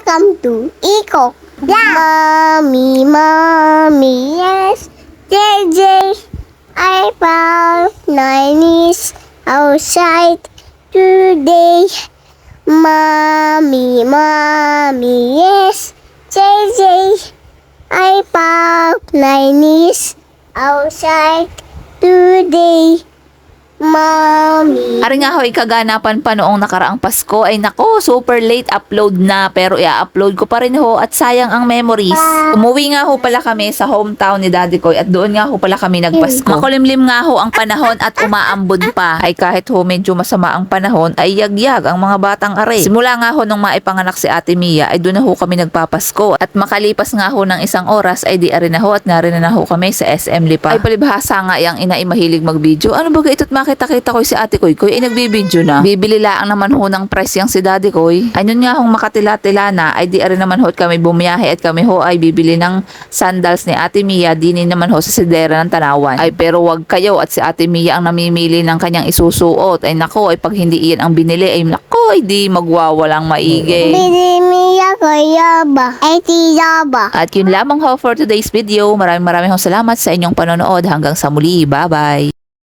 Welcome to Ikok. Mommy, mommy, yes. JJ, I found niece outside today. Mommy, mommy, yes. JJ, I found niece outside today. Mommy. Ari nga ho, ikaganapan pa noong nakaraang Pasko ay nako, super late upload na pero i-upload ko pa rin ho at sayang ang memories. Umuwi nga ho pala kami sa hometown ni Daddy Koy at doon nga ho pala kami nagpasko. Makulimlim nga ho ang panahon at umaambon pa. Ay kahit ho medyo masama ang panahon ay yagyag ang mga batang are. Simula nga ho nung maipanganak si Ate Mia ay doon na ho kami nagpapasko at makalipas nga ho ng isang oras ay di ari na ho at narin na ho kami sa SM Lipa. Ay palibhasa nga yang ina ay mahilig mag-video. Ano ba ito't makita-kita ko si Ate Koy Koy ay nagbibideo na. Bibili lang naman ho ng price yang si Daddy Koy. Ay nun nga hong makatila-tila na ay di ari naman ho at kami bumiyahe at kami ho ay bibili ng sandals ni Ate Mia dinin naman ho sa sidera ng Tanawan. Ay pero wag kayo at si Ate Mia ang namimili ng kanyang isusuot. Ay nako ay pag hindi iyan ang binili ay nako ay di magwawalang maigi. Binimiya ko yaba. Ay ti yaba. At yun lamang ho for today's video. Maraming maraming ho salamat sa inyong panonood. Hanggang sa muli. Bye-bye.